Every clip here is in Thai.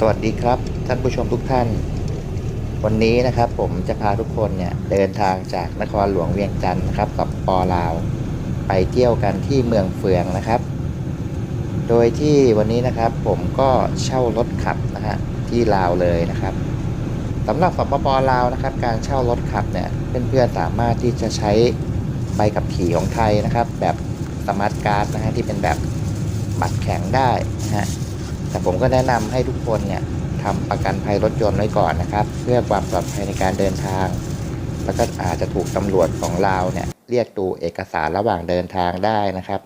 สวัสดีครับท่านผู้ชมทุกท่าน วันนี้นะครับผมจะพาทุกคนเนี่ยเดินทางจากนครหลวงเวียงจันทร์นะครับกับปอลาว ไปเที่ยวกันที่เมืองเฟืองนะครับ โดยที่วันนี้นะครับผมก็เช่ารถขับนะฮะที่ลาวเลยนะครับสำหรับสปปลาวนะครับ การเช่ารถขับเนี่ยเพื่อนๆสามารถที่จะใช้ใบขับขี่ของไทยนะครับ แบบสมาร์ทการ์ดนะฮะที่เป็นแบบบัตรแข็งได้นะฮะ แต่ผมก็แนะนำให้ทุกคนเนี่ยทำประกันภัยรถยนต์ไว้ก่อนนะครับ เพื่อความปลอดภัยในการเดินทาง แล้วก็อาจจะถูกตำรวจของลาเนี่ยเรียกดูเอกสารระหว่างเดินทางได้นะครับ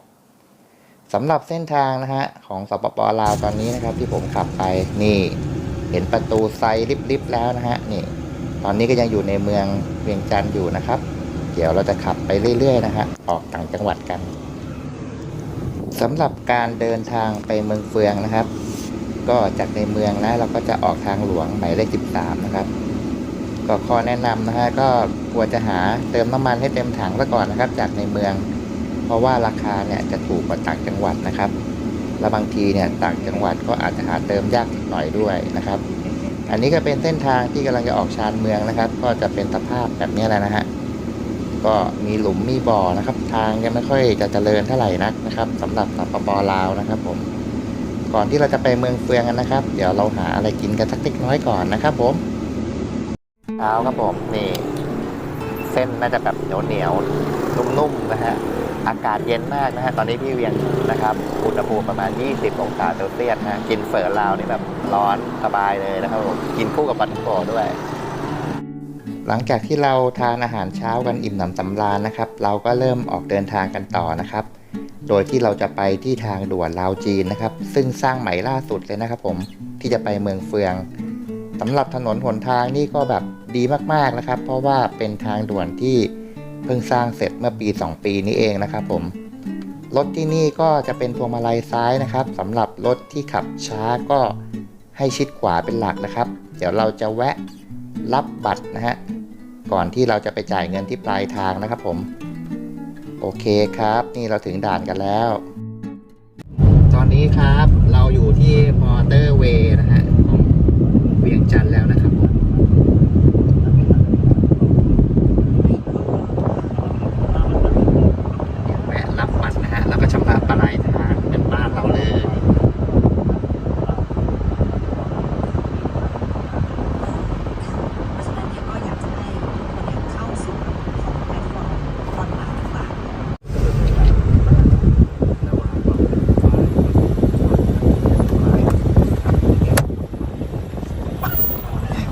สำหรับเส้นทางนะฮะของสปปลาวตอนนี้นะครับ ที่ผมขับไปนี่ เห็นประตูไซริบๆแล้วนะฮะนี่ตอนนี้ก็ยังอยู่ในเมืองเวียงจันทร์อยู่นะครับ เดี๋ยวเราจะขับไปเรื่อยๆนะฮะออกต่างจังหวัดกันสำหรับการเดินทางไปเมืองเฟืองนะครับ ก็จากในเมืองนะเราก็จะออกทางหลวงหมายเลข13 นะครับ ก็ข้อแนะนำนะฮะก็ควรจะหาเติมน้ำมันให้เต็มถังซะก่อนนะครับ จากในเมือง เพราะว่าราคาเนี่ยจะถูกกว่าต่างจังหวัดนะครับและบางทีเนี่ยต่างจังหวัดก็อาจจะหาเติมยากหน่อยด้วยนะครับ อันนี้ก็เป็นเส้นทางที่กำลังจะออกชานเมืองนะครับ ก็จะเป็นสภาพแบบนี้แหละนะฮะก็มีหลุมมีบ่อนะครับ ทางยังไม่ค่อยจะเจริญเท่าไหร่นักนะครับสำหรับสปปลาวนะครับผม ก่อนที่เราจะไปเมืองเฟืองกันนะครับ เดี๋ยวเราหาอะไรกินกันสักเล็กน้อยก่อนนะครับผมเช้าครับผมนี่เส้นน่าจะแบบเหนียวเหนียวนุ่มๆนะฮะอากาศเย็นมากนะฮะตอนนี้พี่เวียงนะครับอุณหภูมิประมาณ 20 องศาเซลเซียสนะฮะกินเฝอลาวนี่แบบร้อนสบายเลยนะครับผมกินคู่กับปลาท่องโกด้วย หลังจากที่เราทานอาหารเช้ากันอิ่มหนำสำราญนะครับ เราก็เริ่มออกเดินทางกันต่อนะครับ โดยที่เราจะไปที่ทางด่วนลาวจีนนะครับ ซึ่งสร้างใหม่ล่าสุดเลยนะครับ ผมที่จะไปเมืองเฟืองสำหรับถนนหนทางนี่ก็แบบดีมากๆนะครับ เพราะว่าเป็นทางด่วนที่เพิ่งสร้างเสร็จเมื่อปี 2 ปีนี้เองนะครับ ผมรถที่นี่ก็จะเป็นพวงมาลัยซ้ายนะครับสำหรับรถที่ขับช้าก็ให้ชิดขวาเป็นหลักนะครับ เดี๋ยวเราจะแวะรับบัตรนะฮะก่อนที่เราจะไปจ่ายเงินที่ปลายทางนะครับ ผม โอเคครับ นี่เราถึงด่านกันแล้ว ตอนนี้ครับเราอยู่ที่มอเตอร์เวย์นะฮะของเวียงจันทร์แล้วนะครับผมเดี๋ยวแวะรับบัตรนะฮะ แล้วก็ชำระปลายทางเป็นบ้านเราเลย เพราะฉะนั้นเนี่ยก็อยากจะให้ทุกคนเนี่ยเข้าสู่ของแพลตฟอร์มออนไลน์ต่างๆ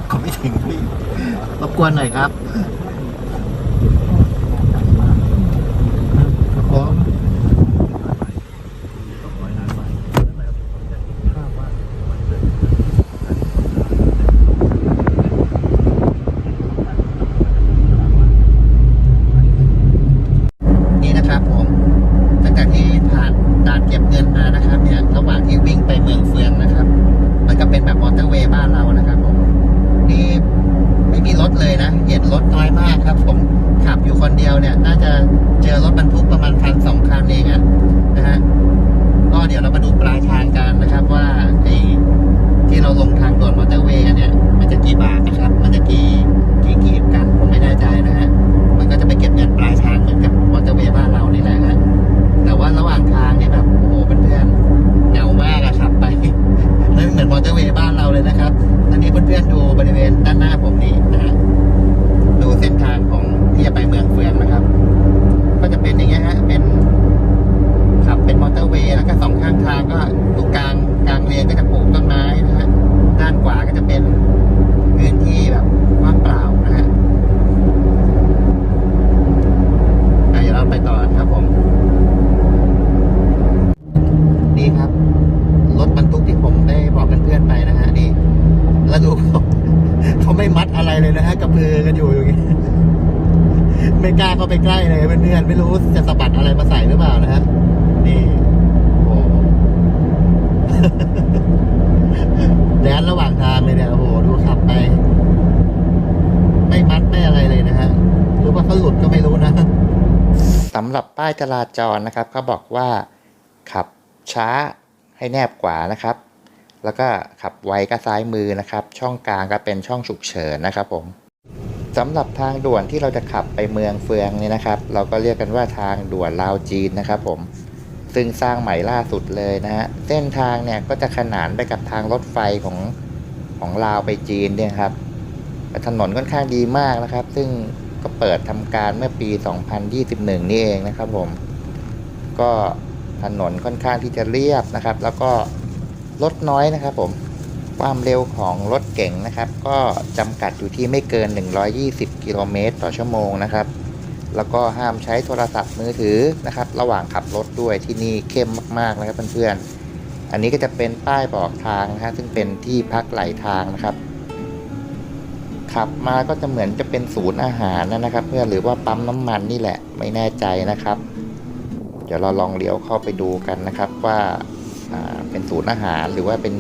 เขาไม่ถึงพี่รบก วนหน่อยครับผมนี่นะครับผมหลังจากที่ผ่านด่านเก็บเงินมานะครับ เนี่ย ระหว่างที่วิ่งไปเมืองเฟืองนะครับ มันก็เป็นแบบมอเตอร์เวย์บ้านเรานะครับผม นี่ไม่มีรถเลยนะ เห็นรถน้อยมากครับ ผมขับอยู่คนเดียวเนี่ย น่าจะเจอรถบรรทุกประมาณพันสองคันเองอะนะฮะ ก็เดี๋ยวเรามาดูปลายทางกันนะครับ ว่าไอ้ที่เราลงทางด่วนมอเตอร์เวย์กันเนี่ย มันจะกี่บาทนะครับ มันจะกี่กี่กีบกัน ผมไม่แน่ใจนะฮะ มันก็จะไปเก็บเงินปลายทางเหมือนกับมอเตอร์เวย์บ้านเรานี่แหละฮะ แต่ว่าระหว่างทางเนี่ยแบบโอ้โหเพื่อนๆเหงามากอะครับไป นั่นเหมือนมอเตอร์เวย์บ้านเราเลยนะครับอันนี้เพื่อนๆดูบริเวณด้านหน้าผมนี่นะฮะ ดูเส้นทางของที่จะไปเมืองเฟืองนะครับ ก็จะเป็นอย่างเงี้ยฮะ เป็นขับเป็นมอเตอร์เวย์แล้วก็สองข้างทางก็ตรงกลางกลางเลนก็จะปลูกต้นไม้นะฮะ ด้านขวาก็จะเป็นพื้นที่แบบว่างเปล่านะฮะอะเดี๋ยวเราไปต่อครับผม นี่ครับ รถบรรทุกที่ผมได้บอกเพื่อนๆไปนะฮะนี่ แล้วดู เขาเขาไม่มัดอะไรเลยนะฮะกระพือกันอยู่อย่างงี้ ไม่กล้าเข้าไปใกล้เลยเพื่อนๆ ไม่รู้จะสะบัดอะไรมาใส่หรือเปล่านะฮะนี่โอ้โหแดนระหว่างทางเลยเนี่ยโอ้โหดูขับไป ไม่มัดไม่อะไรเลยนะฮะหรือว่าเขาหลุดก็ไม่รู้นะสำหรับป้ายจราจรนะครับเขาบอกว่าขับช้าให้แนบกว่านะครับ แล้วก็ขับไวก็ซ้ายมือนะครับ ช่องกลางก็เป็นช่องฉุกเฉินนะครับผม สำหรับทางด่วนที่เราจะขับไปเมืองเฟืองเนี่ยนะครับ เราก็เรียกกันว่าทางด่วนลาวจีนนะครับผมซึ่งสร้างใหม่ล่าสุดเลยนะฮะเส้นทางเนี่ยก็จะขนานไปกับทางรถไฟของของลาวไปจีนเนี่ยครับถนนค่อนข้างดีมากนะครับ ซึ่งก็เปิดทำการเมื่อปี 2021 นี่เองนะครับผม ก็ถนนค่อนข้างที่จะเรียบนะครับ แล้วก็รถน้อยนะครับผม ความเร็วของรถเก่งนะครับ ก็จำกัดอยู่ที่ไม่เกิน 120 กิโลเมตรต่อชั่วโมงนะครับ แล้วก็ห้ามใช้โทรศัพท์มือถือนะครับ ระหว่างขับรถด้วยที่นี่เข้มมากๆนะครับเพื่อนๆ อันนี้ก็จะเป็นป้ายบอกทางนะฮะซึ่งเป็นที่พักไหลทางนะครับ ขับมาก็จะเหมือนจะเป็นศูนย์อาหารนะครับ เพื่อนหรือว่าปั๊มน้ำมันนี่แหละไม่แน่ใจนะครับ เดี๋ยวเราลองเลี้ยวเข้าไปดูกันนะครับว่าเป็นศูนย์อาหารหรือว่าเป็น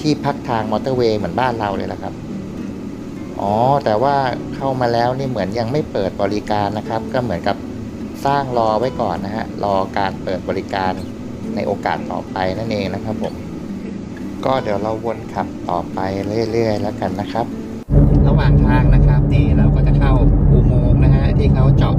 ที่พักทางมอเตอร์เวย์เหมือนบ้านเราเลยละครับ อ๋อ แต่ว่าเข้ามาแล้วนี่เหมือนยังไม่เปิดบริการนะครับ ก็เหมือนกับสร้างรอไว้ก่อนนะฮะ รอการเปิดบริการในโอกาสต่อไปนั่นเองนะครับผม ก็เดี๋ยวเราวนขับต่อไปเรื่อยๆแล้วกันนะครับ ระหว่างทางนะครับนี่เราก็จะเข้าอุโมงค์นะฮะที่เขาเจาะ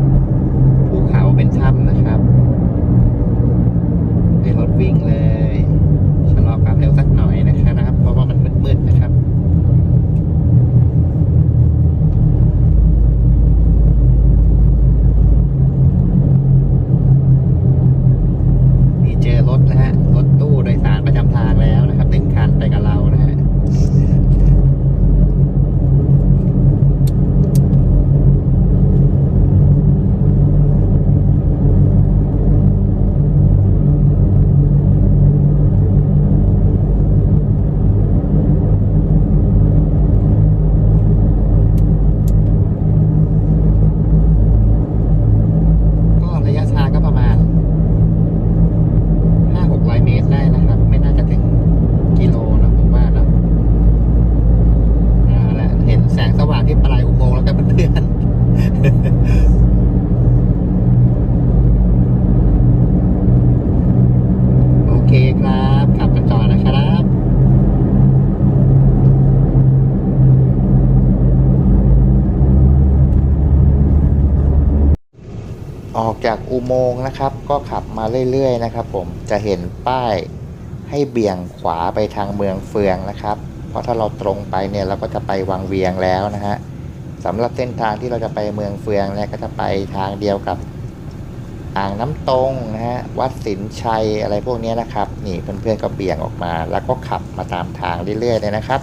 โมงนะครับ ก็ขับมาเรื่อยๆนะครับ ผมจะเห็นป้ายให้เบี่ยงขวาไปทางเมืองเฟืองนะครับ เพราะถ้าเราตรงไปเนี่ยเราก็จะไปวังเวียงแล้วนะฮะสำหรับเส้นทางที่เราจะไปเมืองเฟืองเนี่ยก็จะไปทางเดียวกับอ่างน้ำตรงนะฮะวัดสินชัยอะไรพวกนี้นะครับ นี่เพื่อนๆก็เบี่ยงออกมา แล้วก็ขับมาตามทางเรื่อยๆเลยนะครับ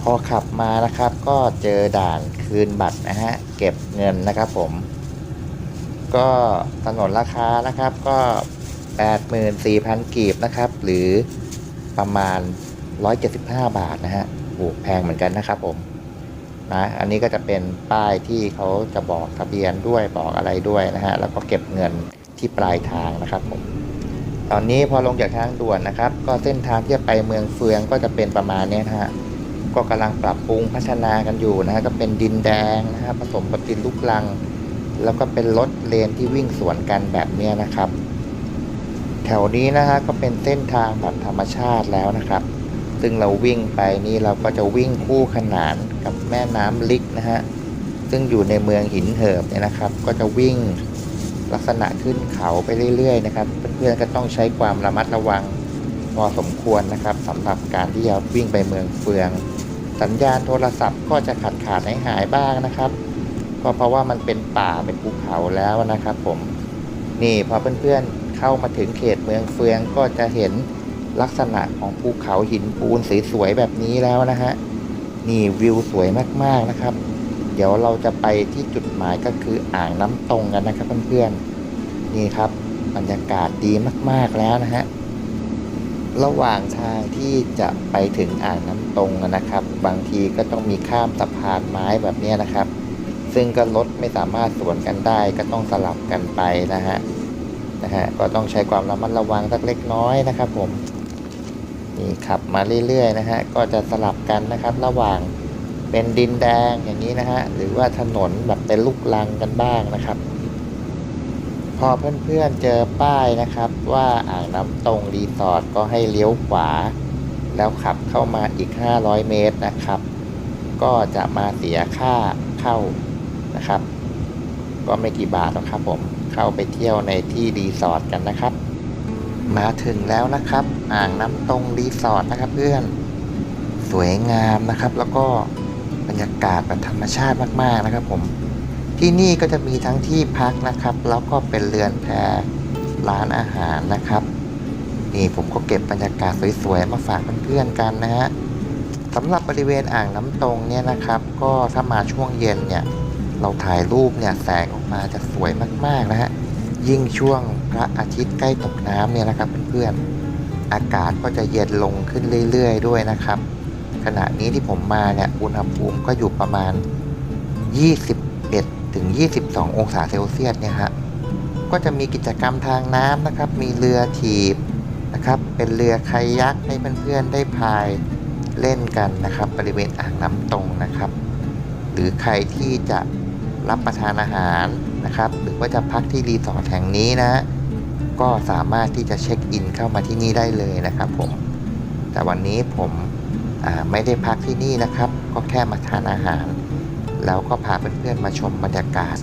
พอขับมานะครับก็เจอด่านคืนบัตรนะฮะเก็บเงินนะครับผม ก็ถนนราคานะครับก็ 84,000 กีบนะครับ หรือประมาณ 175 บาทนะฮะโอ้แพงเหมือนกันนะครับผมนะอันนี้ก็จะเป็นป้ายที่เขาจะบอกทะเบียนด้วยบอกอะไรด้วยนะฮะแล้วก็เก็บเงินที่ปลายทางนะครับผมตอนนี้พอลงจากทางด่วนนะครับ ก็เส้นทางที่จะไปเมืองเฟืองก็จะเป็นประมาณนี้นะฮะก็กำลังปรับปรุงพัฒนากันอยู่นะฮะก็เป็นดินแดงนะฮะผสมกับดินลูกลัง แล้วก็เป็นรถเลนที่วิ่งสวนกันแบบเนี้ยนะครับ แถวนี้นะฮะก็เป็นเส้นทางแบบธรรมชาติแล้วนะครับ ซึ่งเราวิ่งไปนี่เราก็จะวิ่งคู่ขนานกับแม่น้ำลิกนะฮะซึ่งอยู่ในเมืองหินเหิบเนี่ยนะครับ ก็จะวิ่งลักษณะขึ้นเขาไปเรื่อย ๆ นะครับ เพื่อนๆก็ต้องใช้ความระมัดระวังพอสมควรนะครับสำหรับการที่จะวิ่งไปเมืองเฟือง สัญญาณโทรศัพท์ก็จะขาดขาดหายหายบ้างนะครับ ก็เพราะว่ามันเป็นป่าเป็นภูเขาแล้วนะครับ ผมนี่พอเพื่อนๆเข้ามาถึงเขตเมืองเฟืองก็จะเห็นลักษณะของภูเขาหินปูนสวยๆแบบนี้แล้วนะฮะนี่วิวสวยมากๆนะครับ เดี๋ยวเราจะไปที่จุดหมายก็คืออ่างน้ำตรงกันนะครับเพื่อนๆนี่ครับบรรยากาศดีมากๆแล้วนะฮะระหว่างทางที่จะไปถึงอ่างน้ำตรงนะครับ บางทีก็ต้องมีข้ามสะพานไม้แบบนี้นะครับ ซึ่งก็รถไม่สามารถสวนกันได้ก็ต้องสลับกันไปนะฮะนะฮะก็ต้องใช้ความระมัดระวังสักเล็กน้อยนะครับผมนี่ขับมาเรื่อยๆนะฮะก็จะสลับกันนะครับ ระหว่างเป็นดินแดงอย่างนี้นะฮะหรือว่าถนนแบบเป็นลูกลังกันบ้างนะครับ พอเพื่อนๆเจอป้ายนะครับ ว่าอ่างน้ำตรงรีสอร์ทก็ให้เลี้ยวขวา แล้วขับเข้ามาอีก 500 เมตรนะครับ ก็จะมาเสียค่าเข้า นะครับ ก็ไม่กี่บาทหรอกครับผมเข้าไปเที่ยวในที่รีสอร์ทกันนะครับ มาถึงแล้วนะครับ อ่างน้ำตรงรีสอร์ทนะครับ เพื่อน สวยงามนะครับ แล้วก็บรรยากาศแบบธรรมชาติมากๆนะครับ ผม ที่นี่ก็จะมีทั้งที่พักนะครับ แล้วก็เป็นเรือนแพร้านอาหารนะครับ นี่ผมก็เก็บบรรยากาศสวยๆมาฝากเพื่อนๆกันนะฮะสำหรับบริเวณอ่างน้ำตรงเนี่ยนะครับ ก็ถ้ามาช่วงเย็นเนี่ย เราถ่ายรูปเนี่ยแสงออกมาจะสวยมากๆนะฮะยิ่งช่วงพระอาทิตย์ใกล้ตกน้ำเนี่ยนะครับเพื่อนๆอากาศก็จะเย็นลงขึ้นเรื่อยๆ ด้วยนะครับ ขณะนี้ที่ผมมาเนี่ยอุณหภูมิก็อยู่ประมาณ 21ถึง22 องศาเซลเซียสเนี่ยฮะก็จะมีกิจกรรมทางน้ำนะครับ มีเรือถีบนะครับ เป็นเรือคายักให้เพื่อนๆได้พายเล่นกันนะครับ บริเวณอ่างน้ำตรงนะครับ หรือใครที่จะ รับประทานอาหารนะครับ หรือว่าจะพักที่รีสอร์ทแห่งนี้นะ ก็สามารถที่จะเช็คอินเข้ามาที่นี่ได้เลยนะครับผม แต่วันนี้ผมไม่ได้พักที่นี่นะครับ ก็แค่มาทานอาหาร แล้วก็พาเพื่อนๆมาชมบรรยากาศ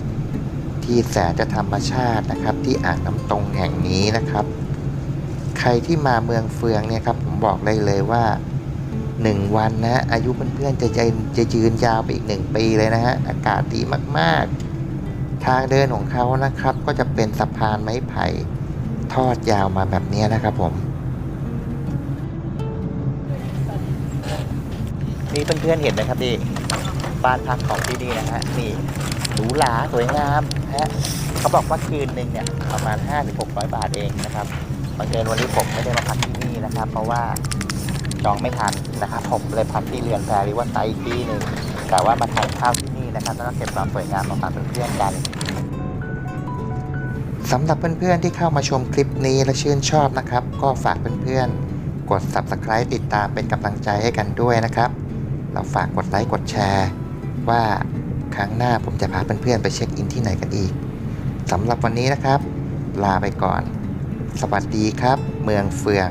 ที่แสนจะธรรมชาตินะครับ ที่อ่างน้ำตรงแห่งนี้นะครับ ใครที่มาเมืองเฟืองเนี่ยครับผมบอกได้เลยว่า 1 วันนะอายุเพื่อนๆจะจะจะยืนยาวไปอีก 1 ปีเลยนะฮะอากาศดีมากๆ ทางเดินของเขานะครับ ก็จะเป็นสะพานไม้ไผ่ทอดยาวมาแบบนี้นะครับผมนี่เพื่อนๆเห็นไหมครับนี่บ้านพักของที่นี่นะฮะนี่หรูหราสวยงามฮะเขาบอกว่าคืนหนึ่งเนี่ยประมาณ5-600บาทเองนะครับบังเอิญวันนี้ผมไม่ได้มาพักที่นี่นะครับ เพราะว่า จองไม่ทันนะครับผมเลยพักที่เรือนแพรรือว่าไซต์อีกที่หนึ่งแต่ว่ามาทานข้าวที่นี่นะครับแล้วก็เก็บความสวยงามมาฝากเพื่อนๆกันสำหรับเพื่อนๆที่เข้ามาชมคลิปนี้และชื่นชอบนะครับ ก็ฝากเพื่อนๆ กด Subscribe ติดตามเป็นกำลังใจให้กันด้วยนะครับ เราฝากกดไลค์กดแชร์ ว่าครั้งหน้าผมจะพาเพื่อนๆไปเช็คอินที่ไหนกันอีกสำหรับวันนี้นะครับ ลาไปก่อน สวัสดีครับ เมืองเฟือง